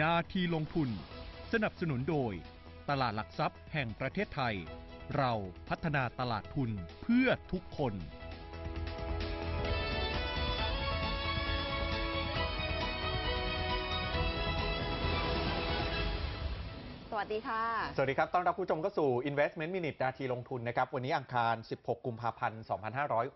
นาทีลงทุน สนับสนุนโดย ตลาดหลักทรัพย์แห่งประเทศไทย เราพัฒนาตลาดทุนเพื่อทุกคน สวัสดีค่ะ สวัสดีครับ ต้อนรับผู้ชมเข้าสู่ Investment Minute นาทีลงทุนนะครับ วันนี้อังคาร 16 กุมภาพันธ์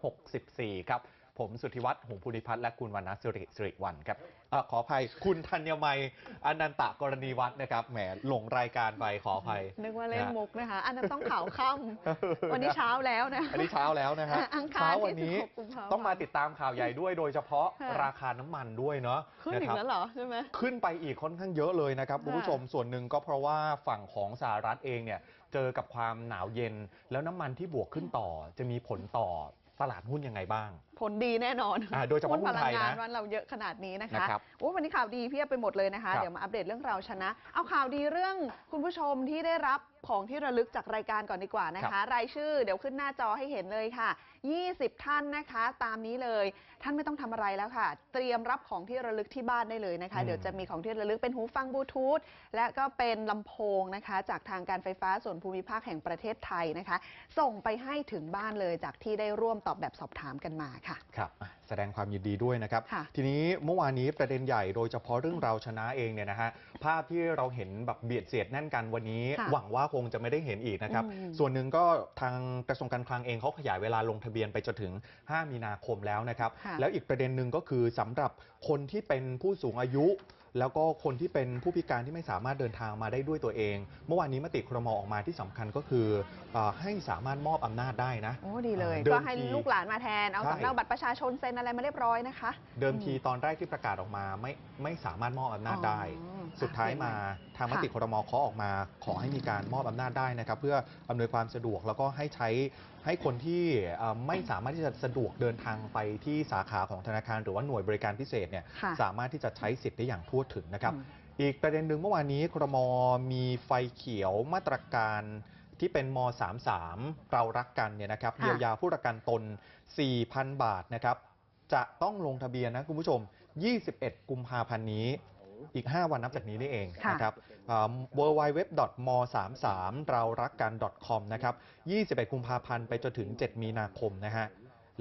2564 ครับ ผมสุทธิวัฒน์หงส์ภูริพัฒน์และคุณวรรณสิริสิริวันครับเอ่อขออภัยคุณธัญมัยอนันตะกรณีวัฒน์นะครับแหมหลงรายการไปขออภัยนึกว่าเล่นนะมุกนะคะอันนั้นต้องข่าวค่ำวันนี้เช้าแล้วนะอันนี้เช้าแล้วนะฮะอังคารเช้าที่วันนี้16กุมภาพันธ์ต้องมาติดตามข่าวใหญ่ด้วย โดยเฉพาะค่ะราคาน้ำมันด้วยเนาะขึ้นอีะกครับแล้วเหรอใช่ไหมขึ้นไปอีกค่อนข้างเยอะเลยนะครับค่ะคุณผู้ชมส่วนหนึ่งก็เพราะว่าฝั่งของสหรัฐเองเนี่ยเจอกับความหนาวเย็น แล้วน้ำมันที่บวกขึ้นต่อจะมีผลต่อตลาดหุ้นยังไงบ้าง ผลดีแน่นอนอ่าโดยเฉพาะหุ้นไทยนะพลังงานวันเราเยอะขนาดนี้นะคะนะครับโอ้วันนี้ข่าวดีเพียบไปหมดเลยนะคะ ครับ เดี๋ยวมาอัปเดตเรื่องราวชนะ เอาข่าวดีเรื่องคุณผู้ชมที่ได้รับของที่ระลึกจากรายการก่อนดีกว่านะครัคะบรายชื่อเดี๋ยวขึ้นหน้าจอให้เห็นเลยค่ะ 20 ท่านนะคะ ตามนี้เลย ท่านไม่ต้องทำอะไรแล้วค่ะ เตรียมรับของที่ระลึกที่บ้านได้เลยนะคะ อืม เดี๋ยวจะมีของที่ระลึกเป็นหูฟังบลูทูธและก็เป็นลำโพงนะคะ จากทางการไฟฟ้าส่วนภูมิภาคแห่งประเทศไทยนะคะ ส่งไปให้ถึงบ้านเลยจากที่ได้ร่วมตอบแบบสอบถามกันมาค่ะครับอะแสดงความยินดีด้วยนะครับค่ะทีนี้เมื่อวานนี้ประเด็นใหญ่โดยเฉพาะเรื่องเราชนะเองเนี่ยนะฮะภาพที่เราเห็นแบบเบียดเสียดแน่นกันวันนี้ค่ะหวังว่าคงจะไม่ได้เห็นอีกนะครับอืมส่วนหนึ่งก็ทางกระทรวงการคลังเองเขาขยายเวลาลงทะเบียนไปจนถึง 5 มีนาคมแล้วนะครับค่ะแล้วอีกประเด็นหนึ่งก็คือสำหรับคนที่เป็นผู้สูงอายุแล้วก็คนที่เป็นผู้พิการที่ไม่สามารถเดินทางมาได้ด้วยตัวเอง เมื่อวานนี้มติครมออกมาที่สำคัญก็คือเออให้สามารถมอบอำนาจได้นะโอ้ดีเลยเดิมก็ให้ทีลูกหลานมาแทนเอาใช่สำเนาบัตรประชาชนเซ็นอะไรมาเรียบร้อยนะคะ เดิมทีตอนแรกที่ประกาศออกมาไม่ไม่สามารถมอบอำนาจได้อ๋อสุดท้ายอะมาทางมค่ะติครมเคาะออกมา ขอให้มีการมอบอำนาจได้นะครับ เพื่ออำนวยความสะดวกแล้วก็ให้ใช้ ให้คนที่เอ่อไม่สามารถที่จะสะดวกเดินทางไปที่สาขาของธนาคาร หรือว่าหน่วยบริการพิเศษเนี่ยค่ะ สามารถที่จะใช้สิทธิ์ได้อย่างทั่วถึงนะครับอืมอีกประเด็นหนึ่งเมื่อวานนี้ครมมีไฟเขียวมาตรการที่เป็นม 33 เรารักกันเนี่ยนะครับค่ะ เยียวยาผู้ประกันตน 4,000 บาทนะครับ จะต้องลงทะเบียนนะคุณผู้ชม 21 กุมภาพันธ์นี้ อีก 5 วันนับจากนี้นี่เองค่ะนะครับ w w w m 3 3เรารักกัน .com นะครับ 21 กุมภาพันธ์ไปจนถึง 7 มีนาคมนะฮะ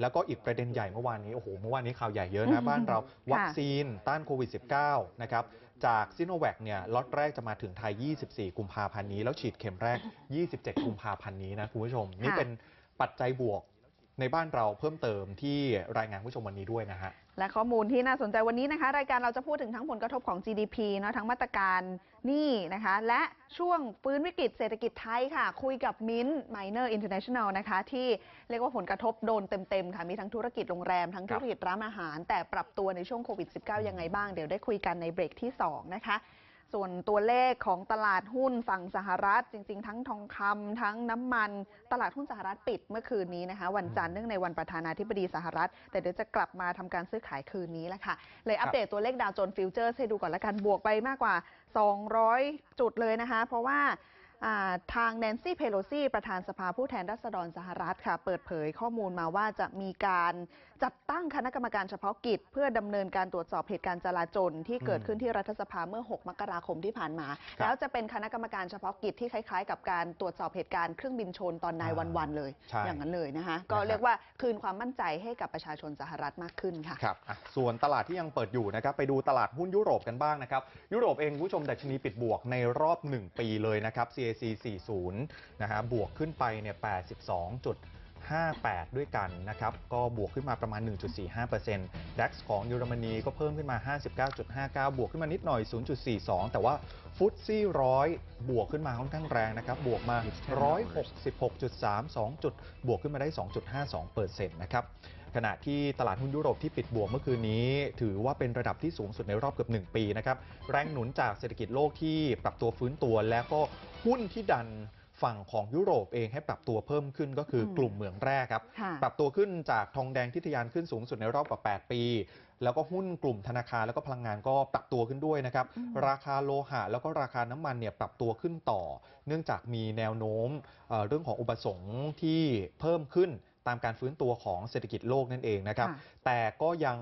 แล้วก็อีกประเด็นใหญ่เมื่อวานนี้โอ้โหเมื่อวานนี้ข่าวใหญ่เยอะอืนะมบ้านเราค่ะวัคซีนต้านโควิด -19 นะครับจากซิโนแวคเนี่ยล็อตแรกจะมาถึงไทย 24 กุมภาพันธ์นี้ แล้วฉีดเข็มแรก 27 กุมภาพันธ์นี้นะคุณผู้ชม นี่เป็นปัจจัยบวกในบ้านเราเพิ่มเติมที่รายงานคุณผู้ชมวันนี้ด้วยนะฮะ และข้อมูลที่น่าสนใจวันนี้นะคะ รายการเราจะพูดถึงทั้งผลกระทบของ GDP เนาะทั้งมาตรการหนี้นะคะ และช่วงฟื้นวิกฤตเศรษฐกิจไทยค่ะ คุยกับมิ้นท์ไมเนอร์อินเตอร์เนชั่นแนลนะคะ ที่เรียกว่าผลกระทบโดนเต็ม ๆ ค่ะ มีทั้งธุรกิจโรงแรม ทั้งธุรกิจร้านอาหาร แต่ปรับตัวในช่วงโควิด -19 ยังไงบ้าง เดี๋ยวได้คุยกันในเบรกที่ 2 นะคะ ส่วนตัวเลขของตลาดหุ้นฝั่งสหรัฐ จริง ๆ ทั้งทองคำทั้งน้ำมัน ตลาดหุ้นสหรัฐปิดเมื่อคืนนี้นะคะ วันจันทร์เนื่องในวันประธานาธิบดีสหรัฐ แต่เดี๋ยวจะกลับมาทำการซื้อขายคืนนี้แหละค่ะ เลยอัปเดตตัวเลขดาวโจนส์ฟิวเจอร์ให้ดูก่อนละกันบวกไปมากกว่า 200 จุดเลยนะคะ เพราะว่าอ่าทางแนนซี่เพโลซีประธานสภาผู้แทนราษฎรสหรัฐค่ะ เปิดเผยข้อมูลมาว่าจะมีการ จัดตั้งคณะกรรมการเฉพาะกิจ เพื่อดำเนินการตรวจสอบเหตุการณ์จลาจลที่เกิดขึ้นที่รัฐสภาเมื่อ 6 มกราคมที่ผ่านมา ครับแล้วจะเป็นคณะกรรมการเฉพาะกิจที่คล้ายๆ กับการตรวจสอบเหตุการณ์เครื่องบินชนตอนนายวันวันๆเลย ใช่อย่างนั้นเลยนะคะ ก็นะครับ เรียกว่าคืนความมั่นใจให้กับประชาชนสหรัฐมากขึ้นค่ะ ครับอะส่วนตลาดที่ยังเปิดอยู่นะครับ ไปดูตลาดหุ้นยุโรปกันบ้างนะครับ ยุโรปเองคุณผู้ชมดัชนีปิดบวกในรอบ 1 ปีเลยนะครับ CAC 40 นะฮะ บวกขึ้นไปเนี่ย 5.8 ด้วยกันนะครับ ก็บวกขึ้นมาประมาณ 1.45% DAX ของเยอรมนีก็เพิ่มขึ้นมา 59.59 บวกขึ้นมานิดหน่อย 0.42 แต่ว่าฟุตซี่ร้อยบวกขึ้นมาค่อนข้างแรงนะครับ บวกมา 166.32 จุด บวกขึ้นมาได้ 2.52%นะครับขณะที่ตลาดหุ้นยุโรปที่ปิดบวกเมื่อคืนนี้ ถือว่าเป็นระดับที่สูงสุดในรอบเกือบ 1 ปีนะครับ แรงหนุนจากเศรษฐกิจโลกที่ปรับตัวฟื้นตัว และก็หุ้นที่ดัน ฝั่งของยุโรปเองให้ปรับตัวเพิ่มขึ้นก็คืออมกลุ่มเหมืองแร่ครับค่ะปรับตัวขึ้นจากทองแดงที่ทะยานขึ้นสูงสุดในรอบกว่า 8 ปี แล้วก็หุ้นกลุ่มธนาคารแล้วก็พลังงานก็ปรับตัวขึ้นด้วยนะครับอืมราคาโลหะแล้วก็ราคาน้ำมันเนี่ยปรับตัวขึ้นต่อ เนื่องจากมีแนวโน้มเอ่อเรื่องของอุปสงค์ที่เพิ่มขึ้น ตามการฟื้นตัวของเศรษฐกิจโลกนั่นเองนะครับค่ะแต่ก็ยัง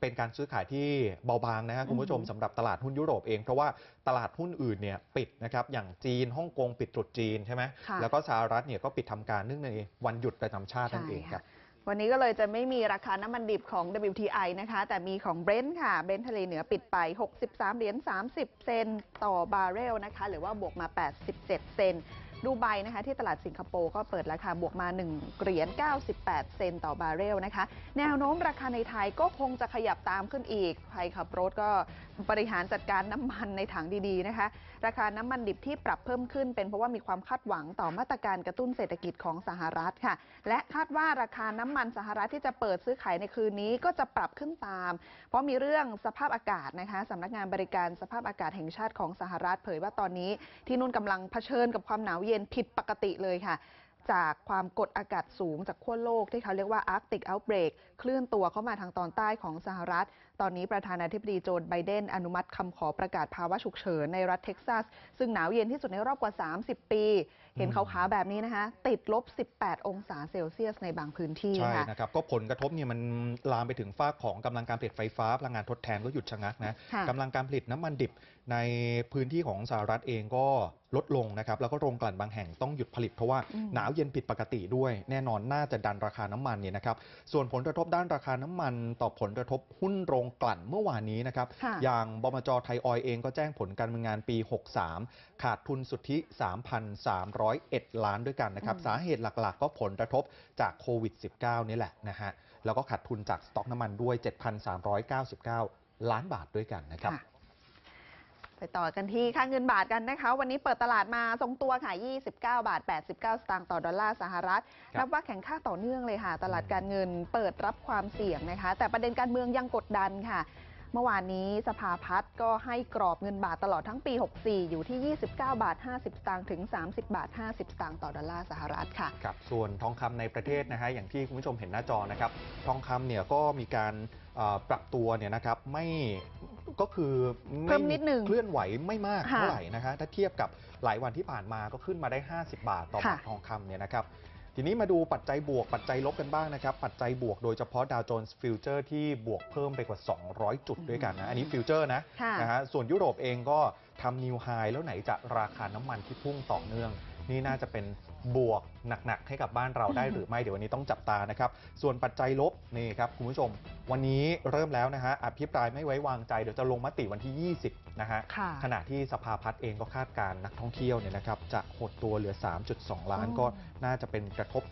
เป็นการซื้อขายที่เบาบางนะครับคุณผู้ชมอือหือสำหรับตลาดหุ้นยุโรปเองเพราะว่าตลาดหุ้นอื่นเนี่ยปิดนะครับอย่างจีนฮ่องกงปิดตรุษจีนใช่ไหมค่ะแล้วก็สหรัฐเนี่ยก็ปิดทำการเนื่องในวันหยุดประจำชาตินั่นเองครับวันนี้ก็เลยจะไม่มีราคาน้ำมันดิบของ WTI นะคะ แต่มีของเบรนท์ค่ะ เบรนท์ทะเลเหนือปิดไป 63 เหรียญ 30 เซนต์ต่อบาร์เรลนะคะ หรือว่าบวกมา 87 เซนต์ ดูไบนะคะที่ตลาดสิงคโปร์ก็เปิดราคาบวกมา 1 เหรียญ 98 เซนต์ต่อบาร์เรลนะคะ แนวโน้มราคาในไทยก็คงจะขยับตามขึ้นอีกใครขับรถก็บริหารจัดการน้ำมันในถังดีๆนะคะ ราคาน้ำมันดิบที่ปรับเพิ่มขึ้น เป็นเพราะว่ามีความคาดหวังต่อมาตรการกระตุ้นเศรษฐกิจของสหรัฐค่ะ และคาดว่าราคาน้ำมันสหรัฐที่จะเปิดซื้อขายในคืนนี้ก็จะปรับขึ้นตาม เพราะมีเรื่องสภาพอากาศนะคะสำนักงานบริการสภาพอากาศแห่งชาติของสหรัฐ เผยว่าตอนนี้ที่นู่นกำลังเผชิญกับความหนาวเย็นผิดปกติเลยค่ะ จากความกดอากาศสูงจากขั้วโลกที่เขาเรียกว่า Arctic Outbreak เคลื่อนตัวเข้ามาทางตอนใต้ของสหรัฐ ตอนนี้ประธานาธิบดีโจนไบเดนอนุมัติคำขอประกาศภาวะฉุกเฉินในรัฐเท็กซัส ซึ่งหนาวเย็นที่สุดในรอบกว่า 30 ปี เห็นอืมขาวๆแบบนี้นะคะ ติดลบ 18 องศาเซลเซียสในบางพื้นที่ใช่ค่ะ นะครับก็ผลกระทบเนี่ยมันลามไปถึงฝ้ากของกำลังการผลิตไฟฟ้าพลังงานทดแทนก็หยุดชะงักนะค่ะ กำลังการผลิตน้ำมันดิบในพื้นที่ของสหรัฐเองก็ลดลงนะครับ แล้วก็โรงกลั่นบางแห่งต้องหยุดผลิตเพราะว่าอืมหนาวเย็นผิดปกติด้วย แน่นอนน่าจะดันราคาน้ำมันเนี่ยนะครับ ส่วนผลกระทบด้านราคาน้ำมัน ต่อผลกระทบหุ้นโรงกลั่นเมื่อวานนี้นะครับ ค่ะ อย่างบมจไทยออยล์เองก็แจ้งผลการดำเนินงานปี 63 ขาดทุนสุทธิ3,301 ล้านด้วยกันนะครับอืมสาเหตุหลักๆ ก็ผลกระทบจากโควิด -19 นี่แหละนะฮะ แล้วก็ขาดทุนจากสต็อกน้ำมันด้วย 7,399 ล้านบาทด้วยกันนะครับค่ะไปต่อกันที่ค่าเงินบาทกันนะคะ วันนี้เปิดตลาดมาทรงตัวค่ะ 29 บาท 89 สตางค์ต่อดอลลาร์สหรัฐครับนับว่าแข็งค่าต่อเนื่องเลยค่ะ ตลาดอืมการเงินเปิดรับความเสี่ยงนะคะ แต่ประเด็นการเมืองยังกดดันค่ะ เมื่อวานนี้สภาพัฒน์ก็ให้กรอบเงินบาทตลอดทั้งปี 64 อยู่ที่ 29 บาท 50 สตางค์ถึง 30 บาท 50 สตางค์ต่อดอลลาร์สหรัฐค่ะครับส่วนทองคำในประเทศนะฮะอย่างที่คุณผู้ชมเห็นหน้าจอนะครับทองคำเนี่ยก็มีการเอ่อปรับตัวเนี่ยนะครับไม่ก็คือไเพิ่มนิดหนึ่งเคลื่อนไหวไม่มากค่ะเท่าไหร่นะฮะถ้าเทียบกับหลายวันที่ผ่านมาก็ขึ้นมาได้ 50 บาทต่อค่ะบาททองคำเนี่ยนะครับ ทีนี้มาดูปัจจัยบวกปัจจัยลบกันบ้างนะครับ ปัจจัยบวกโดยเฉพาะดาวโจนส์ฟิวเจอร์ที่บวกเพิ่มไปกว่า 200 จุดด้วยกันนะ อันนี้ฟิวเจอร์นะค่ะนะฮะส่วนยุโรปเองก็ทำนิวไฮแล้วไหนจะราคาน้ำมันที่พุ่งต่อเนื่อง นี่น่าจะเป็นบวกหนักๆให้กับบ้านเราได้หรือไม่เดี๋ยววันนี้ต้องจับตานะครับ ส่วนปัจจัยลบนี่ครับคุณผู้ชม วันนี้เริ่มแล้วนะฮะอภิปรายไม่ไว้วางใจเดี๋ยวจะลงมติวันที่ 20 นะฮะค่ะขณะที่สภาพัฒน์เองก็คาดการณ์นักท่องเที่ยวเนี่ยนะครับจะหดตัวเหลือ 3.2 ล้านอ๋อก็น่าจะเป็นกระทบ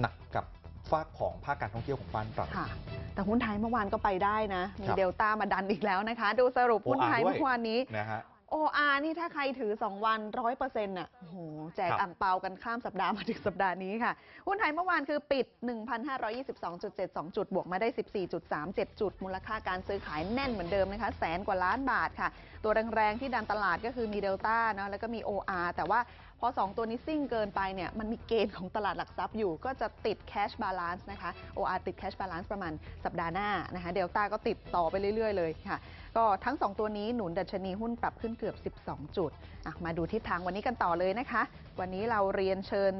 หนักกับฝากของภาคการท่องเที่ยวของบ้านเราค่ะแต่หุ้นไทยเมื่อวานก็ไปได้นะ มีครับเดลต้ามาดันอีกแล้วนะคะ ดูสรุปหุ้นไทย OR ด้วยเมื่อวานนี้นะฮะ OR นี่ถ้าใครถือ 2 วัน100%น่ะโอ้โหแจกครับ อ่างเปากันข้ามสัปดาห์มาถึงสัปดาห์นี้ค่ะ หุ้นไทยเมื่อวานคือปิด 1,522.72 จุด บวกมาได้ 14.37 จุด มูลค่าการซื้อขายแน่นเหมือนเดิมนะคะแสนกว่าล้านบาทค่ะ ตัวแรงๆที่ดันตลาดก็คือมีเดลต้าเนาะแล้วก็มี OR แต่ว่าพอ 2 ตัวนี้ซิ่งเกินไปเนี่ยมันมีเกณฑ์ของตลาดหลักทรัพย์อยู่ ก็จะติด cash balance นะคะ OR ติด cash balance ประมาณสัปดาห์หน้านะคะเดลต้าก็ติดต่อไปเรื่อย ๆ เลยค่ะ ก็ทั้ง 2 ตัวนี้หนุนดัชนีหุ้นปรับขึ้นเกือบ 12 จุดอะมาดูทิศทางวันนี้กันต่อเลยนะคะ วันนี้เราเรียนเชิญ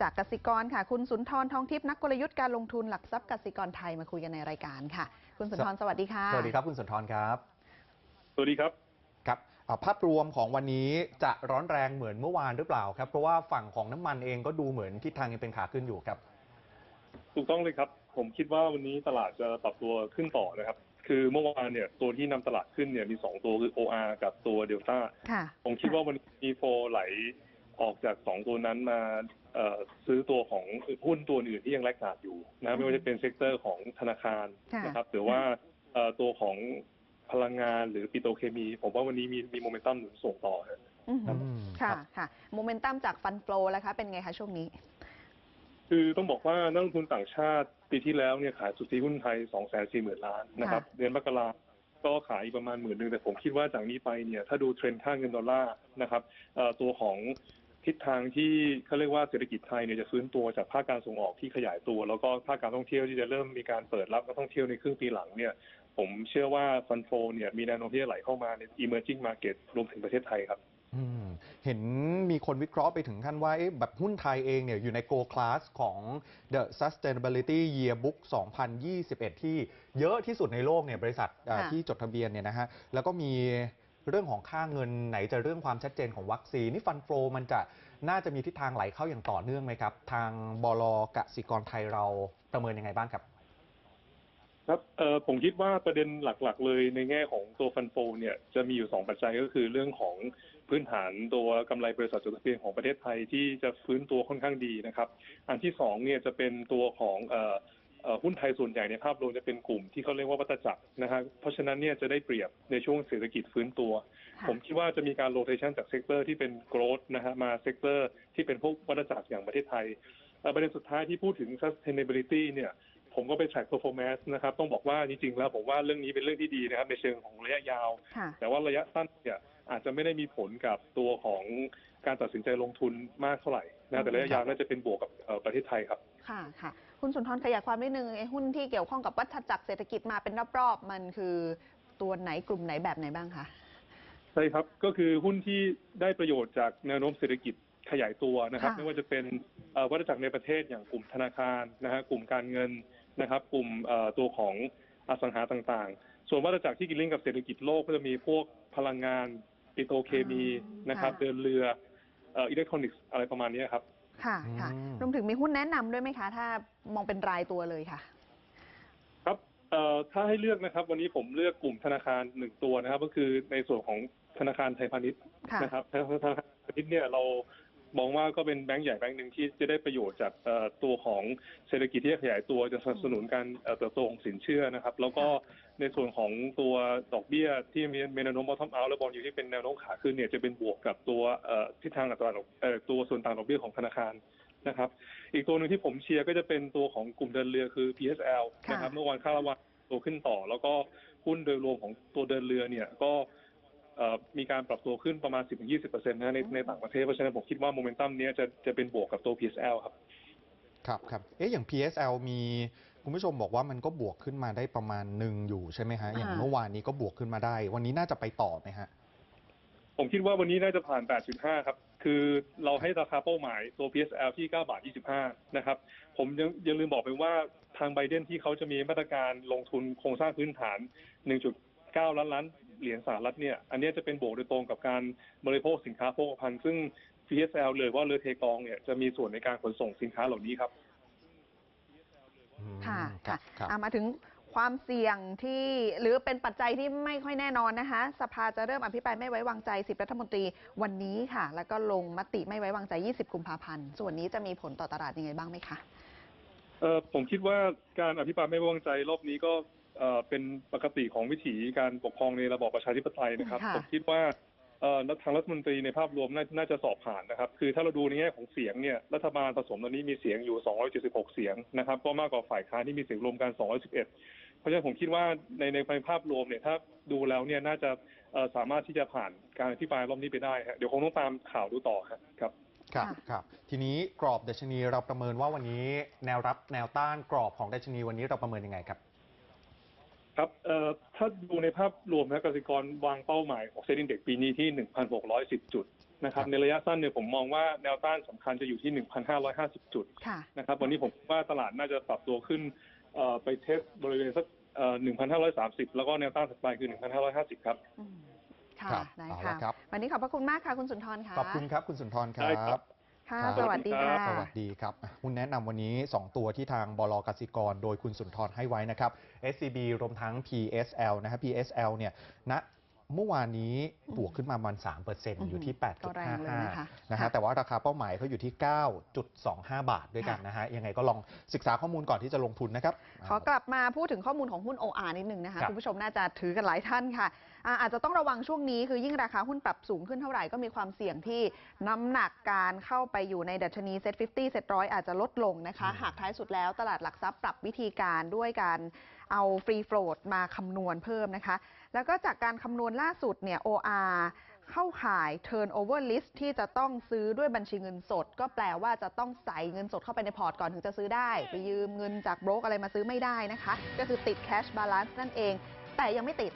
จากกสิกรค่ะ คุณสุนทรทองทิพย์นักกลยุทธ์การลงทุนหลักทรัพย์กสิกรไทยมาคุยกันในรายการค่ะ คุณสุนทรสวัสดีค่ะ สวัสดีครับคุณสุนทรครับ สวัสดีครับครับอ่าภาพรวมของวันนี้จะร้อนแรงเหมือนเมื่อวานหรือเปล่าครับ เพราะว่าฝั่งของน้ำมันเองก็ดูเหมือนทิศทางยังเป็นขาขึ้นอยู่ครับ ถูกต้องเลยครับ ผมคิดว่าวันนี้ตลาดจะปรับตัวขึ้นต่อนะครับ คือเมื่อวานเนี่ยตัวที่นำตลาดขึ้นเนี่ยมี 2 ตัวคือ OR กับตัวเดลต้าค่ะผมคิดว่าวันนี้มีโฟไหลออกจาก 2 ตัวนั้นมาเอ่อซื้อตัวของหุ้นตัวอื่นที่ยังแลกขาดอยู่นะไม่ว่าจะเป็นเซกเตอร์ของธนาคารค่ะนะครับหรือว่าเอ่อตัวของพลังงานหรือปิโตรเคมี ผมว่าวันนี้มีมีโมเมนตัมหนุนส่งต่อครับอือหืออืมค่ะครับค่ะโมเมนตัมจากฟันโฟลแล้วคะเป็นไงคะช่วงนี้ คือต้องบอกว่านักลงทุนต่างชาติปีที่แล้วเนี่ยขายสุทธิหุ้นไทย2 4 0 0 0 0ล้านนะครับค่ะเดือนมกราก็ขายอีกประมาณหมื่นหนึ่งแต่ผมคิดว่าจากนี้ไปเนี่ยถ้าดูเทรนด์ค่าเงินดอลลาร์นะครับเอ่อตัวของทิศทางที่เขาเรียกว่าเศรษฐกิจไทยเนี่ยจะฟื้นตัวจากภาคการส่งออกที่ขยายตัว แล้วก็ภาคการท่องเที่ยวที่จะเริ่มมีการเปิดรับนักท่องเที่ยวในครึ่งปีหลังเนี่ยผมเชื่อว่าฟันโฟเนี่ยมีแนวโน้มที่จะไหลเข้ามาใน emerging market รวมถึงประเทศไทยครับอืม เห็นมีคนวิเคราะห์ไปถึงขั้นว่าเอ๊ะแบบหุ้นไทยเองเนี่ยอยู่ใน Go Class ของ The Sustainability Yearbook 2021 ที่เยอะที่สุดในโลกเนี่ยบริษัทเอ่อค่ะที่จดทะเบียนเนี่ยนะฮะแล้วก็มีเรื่องของค่าเงินไหนจะเรื่องความชัดเจนของวัคซีน นี่ฟันโฟมันจะน่าจะมีทิศทางไหลเข้าอย่างต่อเนื่องไหมครับ ทางบลกสิกรไทยเราประเมินยังไงบ้างครับ ครับเอ่อผมคิดว่าประเด็นหลักๆ เลยในแง่ของตัวฟันโฟเนี่ยจะมีอยู่ 2 ปัจจัยก็คือเรื่องของ พื้นฐานตัวกำไรบริษัทจดทะเบียนของประเทศไทยที่จะฟื้นตัวค่อนข้างดีนะครับ อันที่2เนี่ยจะเป็นตัวของเอ่อเอ่อหุ้นไทยส่วนใหญ่ในภาพรวมจะเป็นกลุ่มที่เขาเรียกว่าวัตจักรนะฮะเพราะฉะนั้นเนี่ยจะได้เปรียบในช่วงเศรษฐกิจฟื้นตัวค่ะผมคิดว่าจะมีการโรเ t ชันจากเซกเตอร์ที่เป็น growth นะฮะมาเซกเตอร์ที่เป็นพวกวัฏจักรอย่างประเทศไทยเอ่อประเด็นสุดท้ายที่พูดถึง sustainability เนี่ยผมก็ไป track performance นะครับ ต้องบอกว่าจริงๆแล้วผมว่าเรื่องนี้เป็นเรื่องที่ดีนะครับ ในเชิงของระยะยาวค่ะแต่ว่าระยะสั้นเนี่ย อาจจะไม่ได้มีผลกับตัวของการตัดสินใจลงทุนมากเท่าไหร่นะแต่ระยะยาวน่าจะเป็นบวกกับเอ่อประเทศไทยครับ ค่ะค่ะคุณสุนทรขยายความนิดนึงไอ้หุ้นที่เกี่ยวข้องกับวัฏจักรเศรษฐกิจมาเป็นรอบๆมันคือตัวไหนกลุ่มไหนแบบไหนบ้างคะใช่ครับก็คือหุ้นที่ได้ประโยชน์จากแนวโน้มเศรษฐกิจขยายตัวนะครับค่ะไม่ว่าจะเป็นเอ่อวัฏจักรในประเทศอย่างกลุ่มธนาคารนะฮะกลุ่มการเงินนะครับ กลุ่มเอ่อตัวของอสังหาต่างๆ ส่วนวัฏจักรที่กินลิงก์กับเศรษฐกิจโลกก็จะมีพวกพลังงาน ปิโตรเคมีนะครับ ค่ะ เดินเรือเอิเล็กทรอนิกส์อะไรประมาณนี้ครับ ค่ะค่ะอืม รวมถึงมีหุ้นแนะนำด้วยไหมคะ ถ้ามองเป็นรายตัวเลยค่ะ ครับเอ่อถ้าให้เลือกนะครับ วันนี้ผมเลือกกลุ่มธนาคารหนึ่งตัวนะครับ ก็คือในส่วนของธนาคารไทยพาณิชย์ค่ะ นะครับธนาคารพาณิชย์เนี่ยเรา มองว่าก็เป็นแบงก์ใหญ่แบงก์หนึ่งที่จะได้ประโยชน์จากเอ่อตัวของเศรษฐกิจที่ขยายตัวจะสนับสนุนการเอ่อเติบโตของสินเชื่อนะครับ แล้วก็ในส่วนของตัวดอกเบี้ยที่มีแนวโน้ม bottom out และบอลยูที่เป็นแนวโน้มขาขึ้นเนี่ยจะเป็นบวกกับตัวเอ่อทิศทางอัตราดอกเอ่อตัวส่วนต่างดอกเบี้ยของธนาคารนะครับ อีกตัวหนึ่งที่ผมเชียร์ก็จะเป็นตัวของกลุ่มเดินเรือคือ PSL ค่ะนะครับเมื่อวานค่าระวางตัวขึ้นต่อ แล้วก็หุ้นโดยรวมของตัวเดินเรือเนี่ยก็เอ่อ มีการปรับตัวขึ้นประมาณ 10-20%นะในในต่างประเทศ เพราะฉะนั้นผมคิดว่าโมเมนตัมเนี้ยจะจะเป็นบวกกับตัว PSL ครับ ครับครับเอ๊ะอย่าง PSL มีคุณผู้ชมบอกว่ามันก็บวกขึ้นมาได้ประมาณหนึ่งอยู่ใช่ไหมฮะ อย่างอ่าเมื่อวานนี้ก็บวกขึ้นมาได้ วันนี้น่าจะไปต่อไหมฮะ ผมคิดว่าวันนี้น่าจะผ่าน 8.5 ครับ คือเราให้ราคาเป้าหมายตัว PSL ที่ 9 บาท 25 นะครับ ผมยังยังลืมบอกไปว่าทางไบเดนที่เขาจะมีมาตรการลงทุนโครงสร้างพื้นฐาน 1.9 ล้านล้าน เหรียญสหรัฐเนี่ยอันเนี้ยจะเป็นบวกโดยตรงกับการบริโภคสินค้าโภคภัณฑ์ซึ่ง PSL เลยว่าเรือเทกองเนี่ยจะมีส่วนในการขนส่งสินค้าเหล่านี้ครับอืมค่ะครัค่ะบครับอะมาถึงความเสี่ยงที่หรือเป็นปัจจัยที่ไม่ค่อยแน่นอนนะคะ สภาจะเริ่มอภิปรายไม่ไว้วางใจ 10 รัฐมนตรีวันนี้ค่ะ แล้วก็ลงมติไม่ไว้วางใจ 20 กุมภาพันธ์ส่วนนี้จะมีผลต่อตลาดยังไงบ้างไหมคะเออผมคิดว่าการอภิปรายไม่ไว้วางใจรอบนี้ก็ เอ่อเป็นปกติของวิถีการปกครองในระบอบประชาธิปไตยนะครับค่ะ ผมคิดว่าเอ่อทางรัฐมนตรีในภาพรวมนาน่าจะสอบผ่านนะครับ คือถ้าเราดูในแง่ของเสียงเนี่ยรัฐบาลผสมตอนนี้มีเสียงอยู่ 276 เสียงนะครับก็มากกว่าฝ่ายค้านที่มีเสียงรวมกัน 211 เพราะฉะนั้นผมคิดว่าในในภาพรวมเนี่ยถ้าดูแล้วเนี่ยน่าจะเอ่อสามารถที่จะผ่านการอภิปรายรอบนี้ไปได้ฮะเดี๋ยวคงต้องตามข่าวดูต่อครับครับ ครับค่ะ ครับ ทีนี้กรอบดัชนีเราประเมินว่าวันนี้แนวรับแนวต้านกรอบของดัชนีวันนี้เราประเมินยังไงครับ ครับเอ่อถ้าดูในภาพรวมนะกสิกรวางเป้าหมายของเซ็นดิ้งเด็กปีนี้ที่ 1,610 จุดนะครับครับในระยะสั้นเนี่ยผมมองว่าแนวต้านสำคัญจะอยู่ที่ 1,550 จุดค่ะนะครับวันนี้ผมว่าตลาดน่าจะปรับตัวขึ้นเอ่อไปเทสบริเวณสักเอ่อ1,530 แล้วก็แนวต้านถัดไปคือ 1,550 ครับอืมค่ะครับได้เอาค่ะละครับวันนี้ขอบพระคุณมากค่ะคุณสุนทรค่ะขอบคุณครับคุณสุนทรคได้รัครับบ ค่ะ ครับ สวัสดีค่ะ สวัสดีครับอะหุ้นแนะนำวันนี้ 2 ตัวที่ทางบลกสิกร โดยคุณสุนทรให้ไว้นะครับ SCB รวมทั้ง PSL นะครับ PSL เนี่ยณเมื่อวานนี้บวกขึ้นมาประมาณ3%อยู่ที่ ก็แรงเลยนะคะ8.55นะฮะค่ะ แต่ว่าราคาเป้าหมายเขาอยู่ที่ 9.25 บาทด้วยกันนะฮะยังไงก็ลองศึกษาข้อมูลก่อนที่จะลงทุนนะครับ ขอกลับมาพูดถึงข้อมูลของหุ้น OR นิดนึงนะคะ ครับ คุณผู้ชมน่าจะถือกันหลายท่านค่ะอ่า อาจจะต้องระวังช่วงนี้คือยิ่งราคาหุ้นปรับสูงขึ้นเท่าไหร่ก็มีความเสี่ยงที่น้ำหนักการเข้าไปอยู่ในดัชนีเซ็ต50เซ็ตร้อยอาจจะลดลงนะคะ หากท้ายสุดแล้วตลาดหลักทรัพย์ปรับวิธีการด้วยการเอาฟรีโฟลดมาคำนวณเพิ่มนะคะ แล้วก็จากการคำนวณล่าสุดเนี่ย OR เข้าข่าย turnover list ที่จะต้องซื้อด้วยบัญชีเงินสด ก็แปลว่าจะต้องใส่เงินสดเข้าไปในพอร์ตก่อนถึงจะซื้อได้ ไปยืมเงินจากโบรกอะไรมาซื้อไม่ได้นะคะ ก็คือติด cash balance นั่นเอง แต่ยังไม่ติด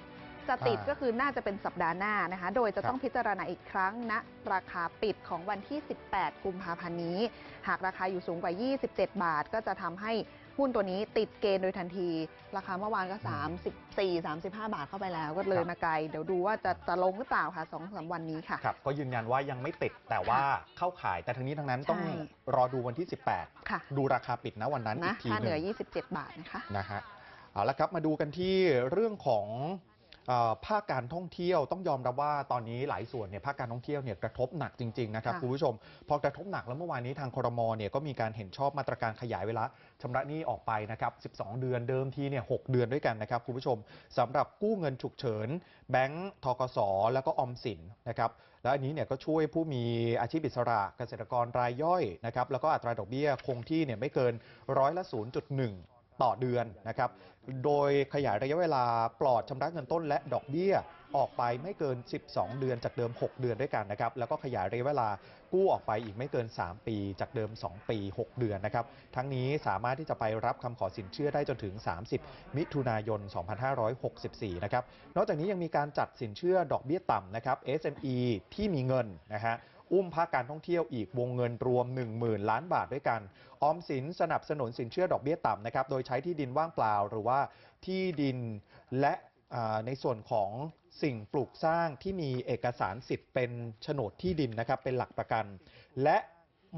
จะติดอ่าก็คือน่าจะเป็นสัปดาห์หน้านะคะ โดยจะครับต้องพิจารณาอีกครั้งณราคาปิดของวันที่ 18 กุมภาพันธ์นี้ หากราคาอยู่สูงกว่า 27 บาท ก็จะทำให้หุ้นตัวนี้ติดเกณฑ์โดยทันที ราคาเมื่อวานก็ 34 35 บาทเข้าไปแล้ว ก็เลยมาไกล เดี๋ยวดูว่าจะจะลงหรือเปล่าค่ะ2 3วันนี้ค่ะครับ ก็ยืนยันว่ายังไม่ติดแต่ว่าเข้าขายแต่ทั้งนี้ทั้งนั้นต้องใช่รอดูวันที่ค่ะ18 ดูราคาปิดนะวันนั้นอีนะกทีค่าหเหนืนึ่อง27 บาทนะคะนะฮะเอาละครับมาดูกันที่เรื่องของเออ ภาคการท่องเที่ยวต้องยอมรับว่าตอนนี้หลายส่วนเนี่ยภาคการท่องเที่ยวเนี่ยกระทบหนักจริงๆนะครับค่ะคุณผู้ชม พอกระทบหนักแล้วเมื่อวานนี้ทางครมเนี่ยก็มีการเห็นชอบมาตรการขยายเวลาชำระหนี้ออกไปนะครับ 12 เดือนเดิมทีเนี่ย 6 เดือนด้วยกันนะครับคุณผู้ชมสำหรับกู้เงินฉุกเฉิน แบงก์ทกสแล้วก็ออมสินนะครับและอันนี้เนี่ยก็ช่วยผู้มีอาชีพอิสระเกษตรกรรายย่อยนะครับแล้วก็อัตราดอกเบี้ยคงที่เนี่ยไม่เกินร้อยละ0.1 ต่อเดือนนะครับ โดยขยายระยะเวลาปลอดชำระเงินต้นและดอกเบี้ยออกไปไม่เกิน 12 เดือนจากเดิม 6 เดือนด้วยกันนะครับ แล้วก็ขยายระยะเวลากู้ออกไปอีกไม่เกิน 3 ปี จากเดิม 2 ปี 6 เดือนนะครับ ทั้งนี้สามารถที่จะไปรับคำขอสินเชื่อได้จนถึง 30 มิถุนายน 2564 นะครับ นอกจากนี้ยังมีการจัดสินเชื่อดอกเบี้ยต่ำนะครับ SME ที่มีเงินนะฮะ อุ้มภาคการท่องเที่ยวอีกวงเงินรวม 10,000 ล้านบาทด้วยกันออมสินสนับสนุนสินเชื่อดอกเบี้ยต่ำนะครับโดยใช้ที่ดินว่างเปล่าหรือว่าที่ดินและในส่วนของสิ่งปลูกสร้างที่มีเอกสารสิทธิ์เป็นโฉนดที่ดินนะครับเป็นหลักประกัน และ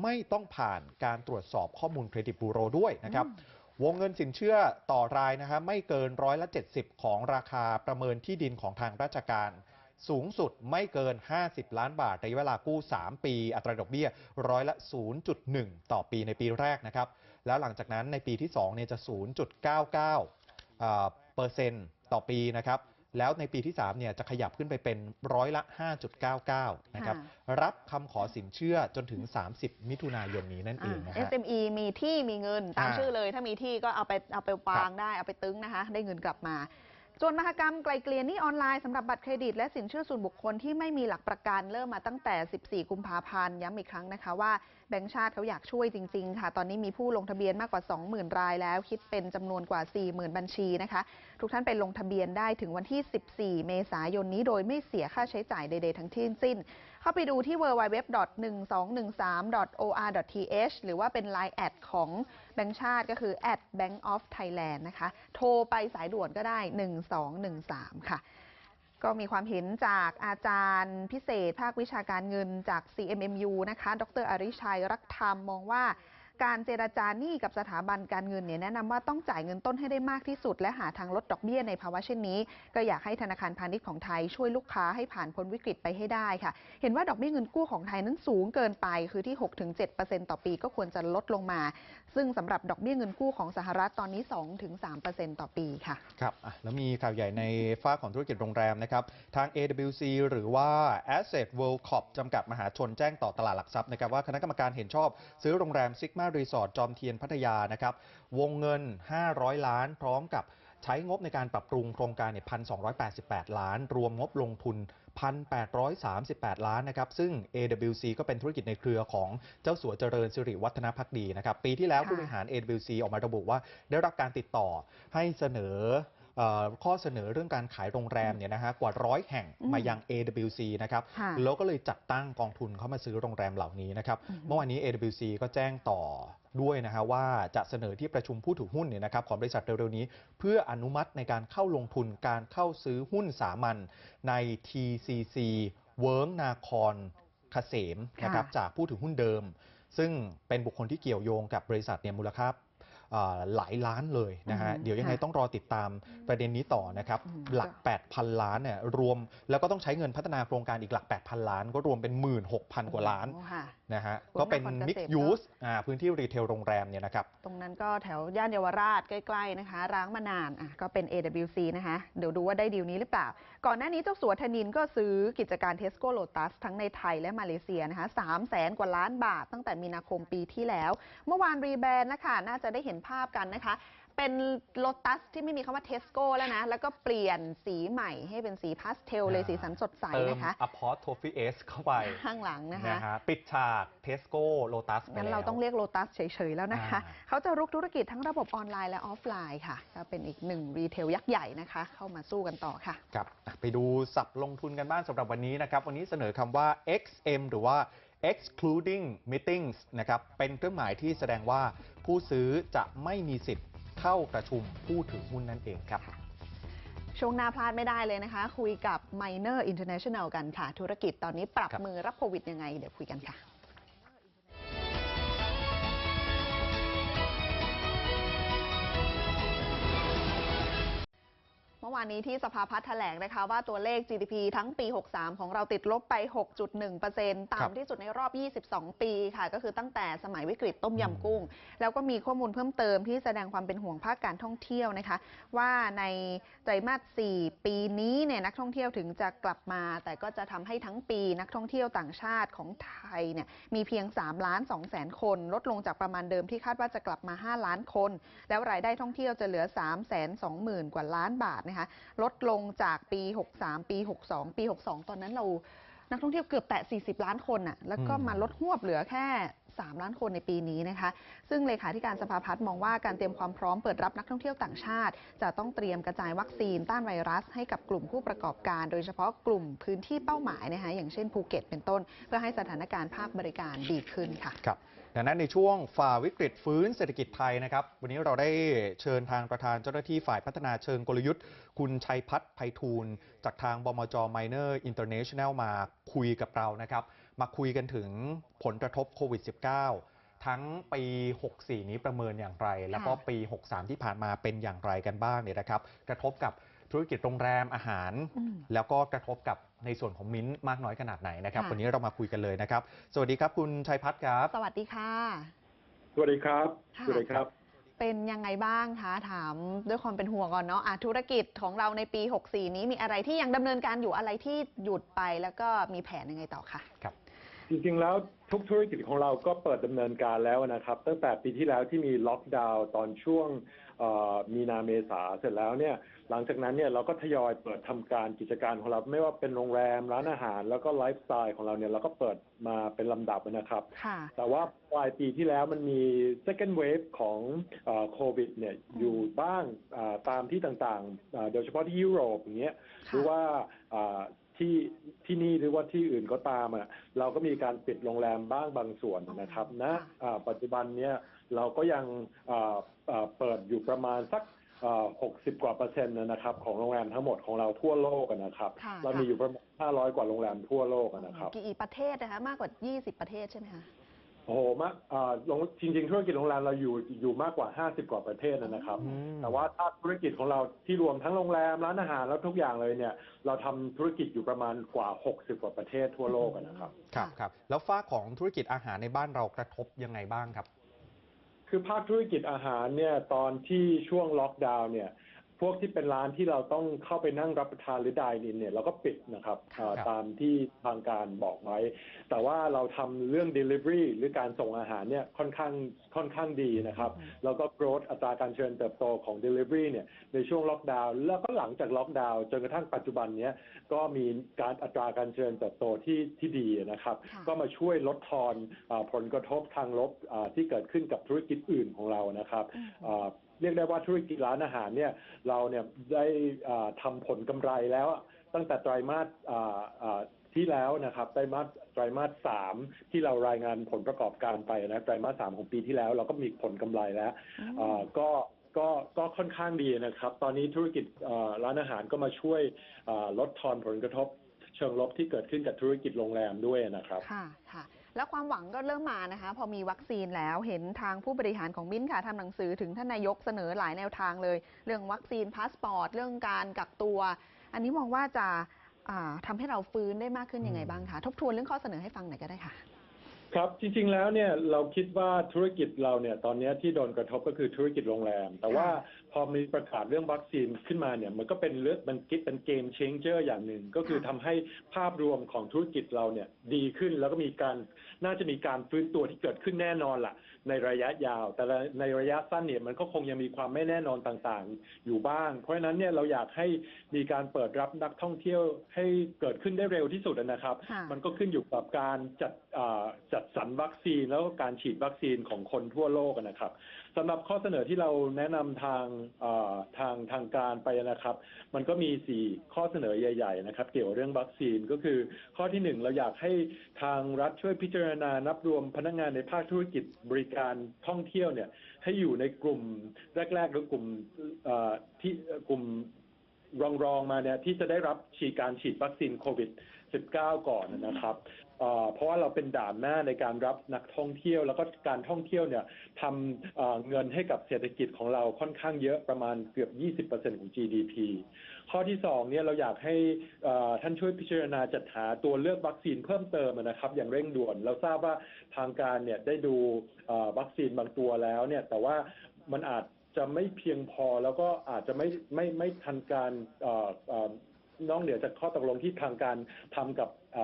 ไม่ต้องผ่านการตรวจสอบข้อมูลเครดิตบูโรด้วยนะครับวงเงินสินเชื่อต่อรายนะครไม่เกินร้อยละ 70 ของราคาประเมินที่ดินของทางราชการ สูงสุดไม่เกิน 50 ล้านบาทระยะเวลากู้ 3 ปี อัตราดอกเบี้ยร้อยละ 0.1 ต่อปีในปีแรกนะครับ แล้วหลังจากนั้นในปีที่2เนี่ยจะ 0.99อ่าเปอร์เซ็นต์ต่อปีนะครับ แล้วในปีที่3เนี่ยจะขยับขึ้นไปเป็นร้อยละ 5.99 นะครับ รับคำขอสินเชื่อจนถึง 30 มิถุนายนนี้นั่นเองนะอ่าฮะ SME มีที่มีเงินตามอ่าชื่อเลย ถ้ามีที่ก็เอาไปเอาไปวางได้เอาไปตึงนะคะ ได้เงินกลับมา ส่วนมหกรรมไกลเกลี่ยหนี้ออนไลน์สำหรับบัตรเครดิตและสินเชื่อส่วนบุคคลที่ไม่มีหลักประกันเริ่มมาตั้งแต่ 14 กุมภาพันธ์ย้ำอีกครั้งนะคะว่าแบงก์ชาติเขาอยากช่วยจริง ๆ ค่ะ ตอนนี้มีผู้ลงทะเบียนมากกว่า 20,000 รายแล้ว คิดเป็นจำนวนกว่า 40,000 บัญชีนะคะ ทุกท่านไปลงทะเบียนได้ถึงวันที่ 14 เมษายนนี้โดยไม่เสียค่าใช้จ่ายใดๆทั้งที่สิ้น เข้าไปดูที่ www.1213.or.th หรือว่าเป็น Line แอดของแบงก์ชาติก็คือ at Bank of Thailand นะคะ โทรไปสายด่วนก็ได้ 1213 ค่ะ ก็มีความเห็นจากอาจารย์พิเศษภาควิชาการเงินจาก CMMU นะคะ ดรอริชัยรักธรรมมองว่า การเจรจาหนี้กับสถาบันการเงินเนี่ยแนะนำว่าต้องจ่ายเงินต้นให้ได้มากที่สุด และหาทางลดดอกเบี้ยในภาวะเช่นนี้ ก็อยากให้ธนาคารพาณิชย์ของไทยช่วยลูกค้าให้ผ่านพ้นวิกฤตไปให้ได้ค่ะ เห็นว่าดอกเบี้ยเงินกู้ของไทยนั้นสูงเกินไปคือที่ 6-7%ต่อปีก็ควรจะลดลงมา ซึ่งสำหรับดอกเบี้ยเงินกู้ของสหรัฐตอนนี้ 2-3%ต่อปีค่ะครับแล้วมีข่าวใหญ่ในฝ้าของธุรกิจโรงแรมนะครับทาง AWC หรือว่า Asset World Corp จำกัดมหาชนแจ้งต่อตลาดหลักทรัพย์นะครับว่าคณะกรรมการเห็นชอบซื้อโรงแรมซิกมารีสอร์ตจอมเทียนพัทยานะครับ วงเงิน 500 ล้าน พร้อมกับใช้งบในการปรับปรุงโครงการเนี่ย1,288 ล้าน รวมงบลงทุน 1,838 ล้านนะครับ ซึ่ง AWC ก็เป็นธุรกิจในเครือของเจ้าสัวเจริญสิริวัฒนพักดีนะครับ ปีที่แล้วผู้บริหาร AWC ออกมาระบุว่าได้รับการติดต่อให้เสนอ ข้อเสนอเรื่องการขายโรงแรมเนี่ยนะฮะกว่าร้อยแห่งอืมมายัง AWC นะครับค่ะแล้วก็เลยจัดตั้งกองทุนเข้ามาซื้อโรงแรมเหล่านี้นะครับอือฮึเมื่อวานนี้ AWC ก็แจ้งต่อด้วยนะฮะว่าจะเสนอที่ประชุมผู้ถือหุ้นเนี่ยนะครับของบริษัทเร็วๆนี้ เพื่ออนุมัติในการเข้าลงทุนการเข้าซื้อหุ้นสามัญใน TCC เวิร์งนาครเกษมนะครับค่ะจากผู้ถือหุ้นเดิม ซึ่งเป็นบุคคลที่เกี่ยวโยงกับบริษัทเนี่ยมูลค่าอ่า หลายล้านเลยนะฮะอืมเดี๋ยวยังไงค่ะต้องรอติดตามประเด็นนี้ต่อนะครับอืมหลัก 8,000 ล้านเนี่ยรวมแล้วก็ต้องใช้เงินพัฒนาโครงการอีกหลัก 8,000 ล้าน ก็รวมเป็น 16,000 กว่าล้านโอ้ค่ะนะฮะคุณก็เป็นนครเกษมมิกยูสพื้นที่รีเทลโรงแรมเนี่ยนะครับตรงนั้นก็แถวย่านเยาวราชใกล้ๆนะคะ ร้างมานานอะก็เป็น AWC นะคะเดี๋ยวดูว่าได้ดีลนี้หรือเปล่าก่อนหน้านี้เจ้าสัวธนินก็ซื้อกิจการเทสโก้โลตัสทั้งในไทยและมาเลเซียนะคะสามแสนกว่าล้านบาทตั้งแต่มีนาคมปีที่แล้ว เมื่อวานรีแบรนด์นะคะน่าจะได้เห็นภาพกันนะคะเป็นโลตัสที่ไม่มีคำว่าเทสโก้แล้วนะ แล้วก็เปลี่ยนสีใหม่ให้เป็นสีพาสเทลเลยอ่าสีสันสดใสเติมนะคะ apostrophe s เข้าไปข้างหลังนะคะนะฮะปิดฉากเทสโก้โลตัสไปงั้นแล้วเราต้องเรียกโลตัสเฉยๆแล้วนะคะอ่าเขาจะรุกธุรกิจทั้งระบบออนไลน์และออฟไลน์ค่ะ ก็เป็นอีกหนึ่งรีเทลยักษ์ใหญ่นะคะ เข้ามาสู้กันต่อค่ะครับอะไปดูสับลงทุนกันบ้างสำหรับวันนี้นะครับ วันนี้เสนอคำว่า XM หรือว่า excluding meetings นะครับ เป็นเครื่องหมายที่แสดงว่าผู้ซื้อจะไม่มีสิทธิ์ เข้าประชุมผู้ถือหุ้นนั่นเองครับ ช่วงหน้าพลาดไม่ได้เลยนะคะ คุยกับ Miner International กันค่ะ ธุรกิจตอนนี้ปรับรับมือรับโควิดยังไง เดี๋ยวคุยกันค่ะ มื่อวานนี้ที่สภาพัฒน์แถลงนะคะว่าตัวเลข GDP ทั้งปี 63 ของเราติดลบไป 6.1%ต่ำที่สุดในรอบ 22 ปีค่ะ ก็คือตั้งแต่สมัยวิกฤตต้มยำกุ้ง แล้วก็มีข้อมูลเพิ่มเติมที่แสดงความเป็นห่วงภาคการท่องเที่ยวนะคะ ว่าในไตรมาส 4 ปีนี้เนี่ยนักท่องเที่ยวถึงจะกลับมา แต่ก็จะทำให้ทั้งปีนักท่องเที่ยวต่างชาติของไทยเนี่ยมีเพียง3ล้าน2แสนคน ลดลงจากประมาณเดิมที่คาดว่าจะกลับมา 5 ล้านคน แล้วรายได้ท่องเที่ยวจะเหลือ 3 2 0 0 0 0 กว่าล้านบาทนะคะลดลงจากปี 63 ปี 62 ปี 62 ตอนนั้นเรานักท่องเที่ยวเกือบแตะ 40 ล้านคนน่ะ แล้วก็อืมมาลดหวบเหลือแค่ 3 ล้านคนในปีนี้นะคะ ซึ่งเลขาธิการสภาพัฒน์มองว่าการเตรียมความพร้อมเปิดรับนักท่องเที่ยวต่างชาติ จะต้องเตรียมกระจายวัคซีนต้านไวรัส ให้กับกลุ่มผู้ประกอบการ โดยเฉพาะกลุ่มพื้นที่เป้าหมายนะคะ อย่างเช่นภูเก็ตเป็นต้น เพื่อให้สถานการณ์ภาคบริการดีขึ้นค่ะครับ ดังนั้นในช่วงฝ่าวิกฤตฟื้นเศรษฐกิจไทยนะครับ วันนี้เราได้เชิญทางประธานเจ้าหน้าที่ฝ่ายพัฒนาเชิงกลยุทธ์ คุณชัยพัฒน์ไพฑูรย์จากทางบมจ Minor International มาคุยกับเรานะครับ มาคุยกันถึงผลกระทบโควิด -19 ทั้งปี 64 นี้ประเมินอย่างไร แล้วก็ปี 63 ที่ผ่านมาเป็นอย่างไรกันบ้างเนี่ยนะครับ กระทบกับ ธุรกิจโรงแรมอาหารอืมแล้วก็กระทบกับในส่วนของมิ้นท์มากน้อยขนาดไหนนะครับ ค่ะ วันนี้เรามาคุยกันเลยนะครับ สวัสดีครับคุณชัยพัฒน์ครับ สวัสดีค่ะ สวัสดีครับ ค่ะ สวัสดีครับ เป็นยังไงบ้างคะ ถามด้วยความเป็นห่วงก่อนเนาะอะธุรกิจของเราในปี 64 นี้มีอะไรที่ยังดำเนินการอยู่อะไรที่หยุดไปแล้วก็มีแผนยังไงต่อคะ จริงๆ แล้วทุกธุรกิจของเราก็เปิดดำเนินการแล้วนะครับ ตั้งแต่ปีที่แล้วที่มีล็อกดาวน์ตอนช่วงเอ่อมีนาเมษาเสร็จแล้วเนี่ย หลังจากนั้นเนี่ยเราก็ทยอยเปิดทำการกิจการของเรา ไม่ว่าเป็นโรงแรมร้านอาหาร แล้วก็ไลฟ์สไตล์ของเราเนี่ยเราก็เปิดมาเป็นลำดับนะครับค่ะแต่ว่าปลายปีที่แล้วมันมี second wave ของโควิดเนี่ยอยู่บ้างอ่าตามที่ต่างๆอ่าโดยเฉพาะที่ยุโรปอย่างเงี้ยหรือว่าอ่าที่ที่นี่หรือว่าที่อื่นก็ตามอะเราก็มีการปิดโรงแรมบ้างบางส่วนนะครับนะค่ะอ่าปัจจุบันเนี้ยเราก็ยังอ่าอ่าเปิดอยู่ประมาณสัก หกสิบกว่าเปอร์เซ็นต์นะครับของโรงแรมทั้งหมดของเราทั่วโลกอะนะครับค่ะ เรามีอยู่ประมาณห้าร้อยกว่าโรงแรมทั่วโลกอะนะครับ กี่ประเทศนะคะ มากกว่า 20 ประเทศใช่ไหมคะ โอ้โหมากอ่าโรงจริง ๆ ธุรกิจโรงแรมเราอยู่อยู่มากกว่า 50 กว่าประเทศนะนะครับ อืม แต่ว่าถ้าธุรกิจของเราที่รวมทั้งโรงแรมร้านอาหารแล้วทุกอย่างเลยเนี่ย เราทำธุรกิจอยู่ประมาณกว่า 60 กว่าประเทศทั่วโลกอะนะครับ ครับครับแล้วฝ้ากของธุรกิจอาหารในบ้านเรากระทบยังไงบ้างครับ คือภาคธุรกิจอาหารเนี่ยตอนที่ช่วงล็อกดาวน์เนี่ย พวกที่เป็นร้านที่เราต้องเข้าไปนั่งรับประทานหรือดายอินเนี่ยเราก็ปิดนะครับอ่าครับตามที่ทางการบอกไว้ แต่ว่าเราทำเรื่อง Delivery หรือการส่งอาหารเนี่ยค่อนข้างค่อนข้างดีนะครับ แล้วก็ growth อัตราการเจริญเติบโตของ Delivery เนี่ยในช่วงล็อกดาวน์แล้วก็หลังจากล็อกดาวน์จนกระทั่งปัจจุบันเนี้ยก็มีการอัตราการเจริญเติบโตที่ที่ดีนะครับค่ะก็มาช่วยลดทอนอาผลกระทบทางลบอ่าที่เกิดขึ้นกับธุรกิจอื่นของเรานะครับอืมอ่า เรียกได้ว่าธุรกิจร้านอาหารเนี่ยเราเนี่ยได้อ่าทำผลกำไรแล้วอะตั้งแต่ไตรมาสอ่าอ่าที่แล้วนะครับไตรมาสไตรมาสสามที่เรารายงานผลประกอบการไปนะไตรมาสสามของปีที่แล้ว เราก็มีผลกำไรแล้วอ่าก็ก็ก็ค่อนข้างดีนะครับ ตอนนี้ธุรกิจอ่าร้านอาหารก็มาช่วยอ่าลดทอนผลกระทบ เชิงลบที่เกิดขึ้นกับธุรกิจโรงแรมด้วยนะครับค่ะค่ะ แล้วความหวังก็เริ่มมานะคะ พอมีวัคซีนแล้วเห็นทางผู้บริหารของมิ้นท์ค่ะทำหนังสือถึงท่านนายกเสนอหลายแนวทางเลย เรื่องวัคซีนพาสปอร์ตเรื่องการกักตัว อันนี้มองว่าจะอ่าทำให้เราฟื้นได้มากขึ้นยังไงบ้างคะทบทวนเรื่องข้อเสนอให้ฟังหน่อยก็ได้ค่ะ ครับจริงๆแล้วเนี่ยเราคิดว่าธุรกิจเราเนี่ยตอนนี้ที่โดนกระทบก็คือธุรกิจโรงแรม แต่ว่า พอมีประกาศเรื่องวัคซีนขึ้นมาเนี่ยมันก็เป็นเรื่องมันคิดเป็นเกมเชนเจอร์อย่างหนึ่ง ก็คือค่ะทำให้ภาพรวมของธุรกิจเราเนี่ยดีขึ้นแล้วก็มีการน่าจะมีการฟื้นตัวที่เกิดขึ้นแน่นอนล่ะ ในระยะยาว แต่ละในระยะสั้นเนี่ยมันก็คงยังมีความไม่แน่นอนต่างๆ อยู่บ้าง เพราะฉะนั้นเนี่ยเราอยากให้มีการเปิดรับนักท่องเที่ยวให้เกิดขึ้นได้เร็วที่สุดนะครับค่ะมันก็ขึ้นอยู่กับการจัดอ่าจัดสรรวัคซีนแล้วก็การฉีดวัคซีนของคนทั่วโลกนะครับสำหรับข้อเสนอที่เราแนะนำทางทางทางการไปนะครับ มันก็มี 4 ข้อเสนอใหญ่ ๆ นะครับ เกี่ยวกับเรื่องวัคซีนก็คือ ข้อที่ 1 เราอยากให้ทางรัฐช่วยพิจารณานับรวมพนักงานในภาคธุรกิจบริการท่องเที่ยวเนี่ยให้อยู่ในกลุ่มแรกๆหรือกลุ่มที่กลุ่ม รองรองๆมาเนี่ยที่จะได้รับฉีดการฉีดวัคซีนโควิด -19 ก่อนนะครับเพราะว่าเราเป็นด่านหน้าในการรับนักท่องเที่ยว แล้วก็การท่องเที่ยวเนี่ยทำเงินให้กับเศรษฐกิจของเราค่อนข้างเยอะประมาณเกือบ 20%ของ GDP ข้อที่สองเนี่ยเราอยากให้ท่านช่วยพิจารณาจัดหาตัวเลือกวัคซีนเพิ่มเติมนะครับ อย่างเร่งด่วน เราทราบว่าทางการเนี่ยได้ดูวัคซีนบางตัวแล้วเนี่ยแต่ว่ามันอาจ จะไม่เพียงพอแล้วก็อาจจะไม่ไม่ไม่ทันการเอ่อเอ่อนอกเหนือจากข้อตกลงที่ทางการทำกับแ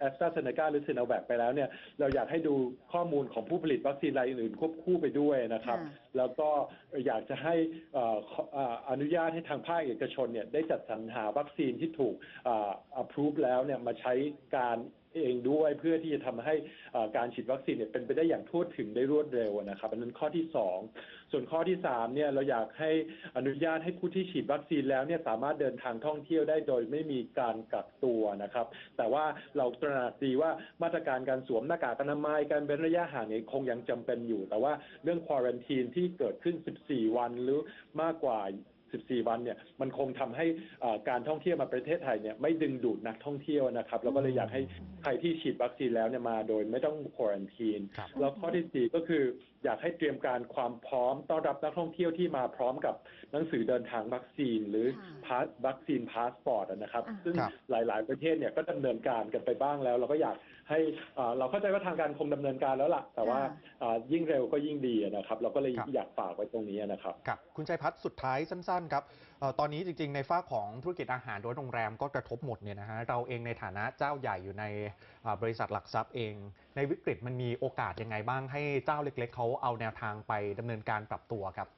อสตราเซเนกาหรือซีโนแวคไปแล้วเนี่ยเราอยากให้ดูข้อมูลของผู้ผลิตวัคซีนรายอื่นๆควบคู่ไปด้วยนะครับ ค่ะ แล้วก็อยากจะให้เอ่อขอเอ่ออนุญาตให้ทางภาคเอกชนเนี่ยได้จัดสรรหาวัคซีนที่ถูกอ่า approve แล้วเนี่ยมาใช้การ เองด้วยเพื่อที่จะทำให้การฉีดวัคซีนเนี่ยเป็นไปได้อย่างทั่วถึงได้รวดเร็วนะครับอันนั้นข้อที่สองส่วนข้อที่สามเนี่ยเราอยากให้อนุญาตให้ผู้ที่ฉีดวัคซีนแล้วเนี่ยสามารถเดินทางท่องเที่ยวได้โดยไม่มีการกักตัวนะครับ แต่ว่าเราตระหนักดีว่ามาตรการการสวมหน้ากากอนามัยการเว้นระยะห่างเนี่ยคงยังจำเป็นอยู่ แต่ว่าเรื่องควอรันทีนที่เกิดขึ้น 14 วันหรือมากกว่า 14 วันเนี่ยมันคงทำให้อ่าการท่องเที่ยวมาประเทศไทยเนี่ยไม่ดึงดูดนักท่องเที่ยวนะครับเราก็เลยอยากให้ใครที่ฉีดวัคซีนแล้วเนี่ยมาโดยไม่ต้องควอรันทีนครับแล้วข้อที่สี่ก็คืออยากให้เตรียมการความพร้อมต้อนรับนักท่องเที่ยวที่มาพร้อมกับหนังสือเดินทางวัคซีน หรือค่ะพาสวัคซีนพาสปอร์ตนะครับอ่าซึ่งครับหลาย ๆ ประเทศเนี่ยก็ดำเนินการกันไปบ้างแล้ว เราก็อยาก ให้อ่าเราเข้าใจว่าทางการคงดำเนินการแล้วล่ะ แต่ว่าค่ะอ่ายิ่งเร็วก็ยิ่งดีนะครับ เราก็เลยครับอยากฝากไว้ตรงนี้นะครับครับ คุณชัยพัฒน์สุดท้ายสั้น ๆ ครับเอ่อตอนนี้จริง ๆ ในฝ้ากของธุรกิจอาหารหรือว่าโรงแรมก็กระทบหมดเนี่ยนะฮะเราเองในฐานะเจ้าใหญ่อยู่ในอ่าบริษัทหลักทรัพย์เอง ในวิกฤตมันมีโอกาสยังไงบ้างให้เจ้าเล็ก ๆเขาเอาแนวทางไปดำเนินการปรับตัวครับ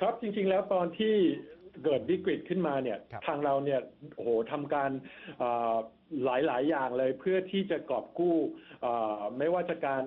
ครับจริงๆแล้วตอนที่ เกิดวิกฤตขึ้นมาเนี่ยครับ ทางเราเนี่ยโอ้โหทำการหลายหลายๆอย่างเลยเพื่อที่จะกอบกู้อ่าไม่ว่าจะการ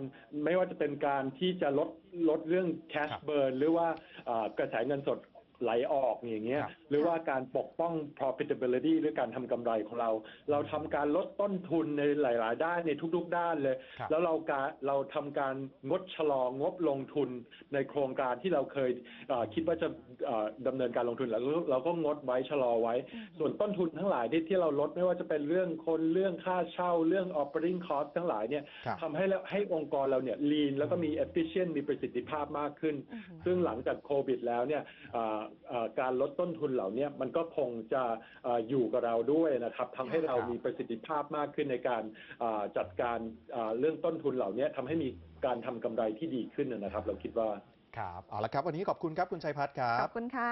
ไม่ว่าจะเป็นการที่จะลดลดเรื่อง cash ครับ burn หรือว่าอ่ากระแสเงินสด ไหลออกอย่างเงี้ยครับหรือว่าการปกป้อง profitability หรือการทำกำไรของเรา เราทำการลดต้นทุนในหลาย ๆ ด้านในทุก ๆ ด้านเลย ครับ แล้วเราการเราทำการงดชะลองบลงทุนในโครงการที่เราเคยเอ่อคิดว่าจะเอ่อดำเนินการลงทุนแล้วเราก็งดไว้ชะลอไว้ ส่วนต้นทุนทั้งหลายที่ที่เราลดไม่ว่าจะเป็นเรื่องคนเรื่องค่าเช่าเรื่อง operating cost ทั้งหลายเนี่ย ครับ ทำให้แล้วให้องค์กรเราเนี่ย lean แล้วก็มี efficient มีประสิทธิภาพมากขึ้น อือฮึ ซึ่งหลังจากโควิดแล้วเนี่ยอ่าอ่าการลดต้นทุนเหล่านี้มันก็คงจะอ่าอยู่กับเราด้วยนะครับทำให้เราครับมีประสิทธิภาพมากขึ้นในการอ่าจัดการอ่าเรื่องต้นทุนเหล่านี้ทำให้มีการทำกำไรที่ดีขึ้นนะครับ เราคิดว่าครับเอาละครับ วันนี้ขอบคุณครับคุณชัยพัฒน์ครัขบอบคุณค่ะ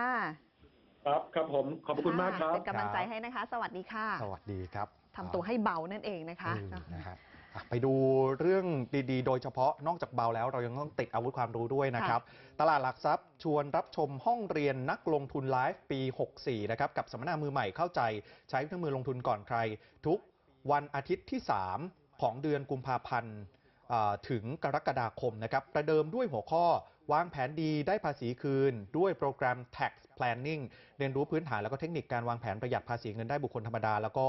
ครับครับผมขอบคุณมากครับเป็นกำลังใจให้นะคะ สวัสดีค่ะ สวัสดีครับทำตัวให้เบานั่นเองนะคะเออนะฮะอะ ไปดูเรื่องดีๆ โดยเฉพาะนอกจากเบาแล้วเรายังต้องติดอาวุธความรู้ด้วยนะครับ ตลาดหลักทรัพย์ ชวนรับชมห้องเรียนนักลงทุนไลฟ์ปี 64 นะครับ กับสัมมนามือใหม่เข้าใจใช้เครื่องมือลงทุนก่อนใคร ทุกวันอาทิตย์ที่ 3 ของเดือนกุมภาพันธ์อ่าถึงกรกฎาคมนะครับ ประเดิมด้วยหัวข้อวางแผนดีได้ภาษีคืน ด้วยโปรแกรม tax planning เรียนรู้พื้นฐานแล้วก็เทคนิคการวางแผนประหยัดภาษีเงินได้บุคคลธรรมดา แล้วก็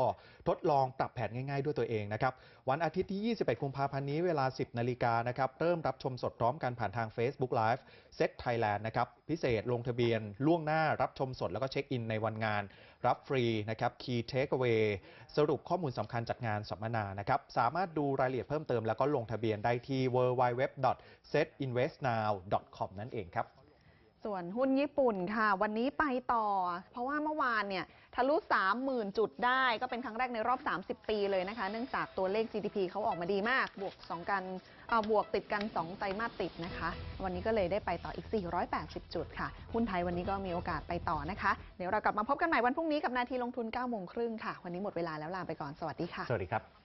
ทดลองปรับแผนง่ายๆ ด้วยตัวเองนะครับวันอาทิตย์ที่ 21 กุมภาพันธ์นี้เวลา 10 นาฬิกานะครับเริ่มรับชมสดพร้อมกันผ่านทาง Facebook Live Set Thailand นะครับพิเศษลงทะเบียนล่วงหน้ารับชมสดแล้วก็เช็คอินในวันงาน รับฟรีนะครับ Key Takeaway สรุปข้อมูลสำคัญจากงานสัมมนานะครับสามารถดูรายละเอียดเพิ่มเติมแล้วก็ลงทะเบียนได้ที่ www.setinvestnow.com นั่นเองครับ ส่วนหุ้นญี่ปุ่นค่ะ วันนี้ไปต่อ เพราะว่าเมื่อวานเนี่ยทะลุ 30,000 จุดได้ก็เป็นครั้งแรกในรอบ 30 ปีเลยนะคะ เนื่องจากตัวเลข GDP เขาออกมาดีมาก บวก2กันเอ่อบวกติดกัน 2 ไตรมาสติดนะคะ วันนี้ก็เลยได้ไปต่ออีก 480 จุดค่ะ หุ้นไทยวันนี้ก็มีโอกาสไปต่อนะคะ เดี๋ยวเรากลับมาพบกันใหม่วันพรุ่งนี้กับนาทีลงทุน9โมงครึ่งค่ะ วันนี้หมดเวลาแล้วลาไปก่อนสวัสดีค่ะ สวัสดีครับ